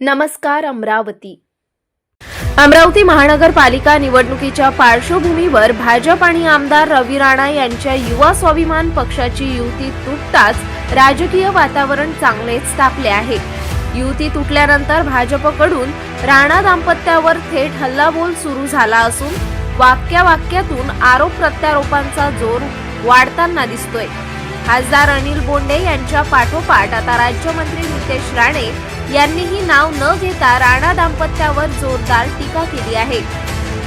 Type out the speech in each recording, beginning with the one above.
नमस्कार अमरावती. अमरावती महानगरपालिका निवडणुकीच्या पार्श्वभूमीवर भाजप आणि आमदार रवी राणा यांच्या युवा स्वाभिमान पक्षाची युती तुटताच राजकीय वातावरण चांगलेच तापले आहे. युती तुटल्यानंतर भाजपकडून राणा दाम्पत्यावर थेट हल्लाबोल सुरू झाला असून वाक्या वाक्यातून आरोप प्रत्यारोपांचा जोर वाढताना दिसतोय. खासदार अनिल बोंडे यांच्या पाठोपाठ आता राज्यमंत्री नितेश राणे यांनीही नाव न घेता राणा दाम्पत्यावर जोरदार टीका केली आहे.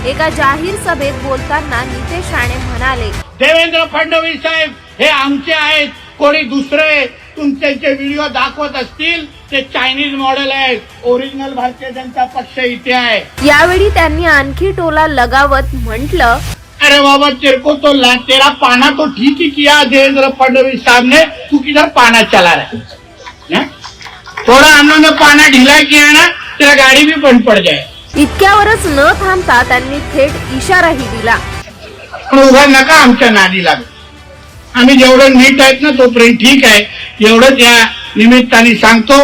एका जाहीर सभेत बोलताना नितेश राणे म्हणाले देवेंद्र फडणवीस साहेब हे आमचे आहेत. कोणी दुसरे तुमचे व्हिडिओ दाखवत असतील ते चायनीज मॉडेल आहेत. ओरिजिनल भारतीय जनता पक्ष इथे आहे. यावेळी त्यांनी आणखी टोला लगावत म्हटलं अरे बाबा तेरे को तो तेरा पाना तो ठीक ही किया देवेंद्र फडणवीस साहब ने तू किधर पाना चला रहा हैं? थोड़ा हम लोग ने पाना ढीला किया ना तेरा गाड़ी भी बंद पड़ जाए इतक्यावरच न थांबता त्यांनी थेट इशाराही दिला. पण उभा नका आमच्या नादी लागू आम्ही जेवढं नीट आहेत ना तोपर्यंत ठीक आहे. एवढंच या निमित्ताने सांगतो.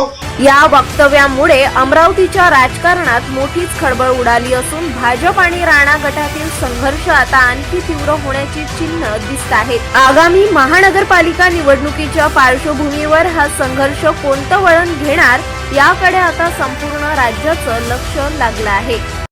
या वक्तव्यामुळे अमरावतीच्या राजकारणात मोठीच खळबळ उडाली असून भाजप आणि राणा गटातील संघर्ष आता आणखी तीव्र होण्याची चिन्ह दिसत आहेत. आगामी महानगरपालिका निवडणुकीच्या पार्श्वभूमीवर हा संघर्ष कोणतं वळण घेणार याकडे आता संपूर्ण राज्याचं लक्ष लागलं आहे.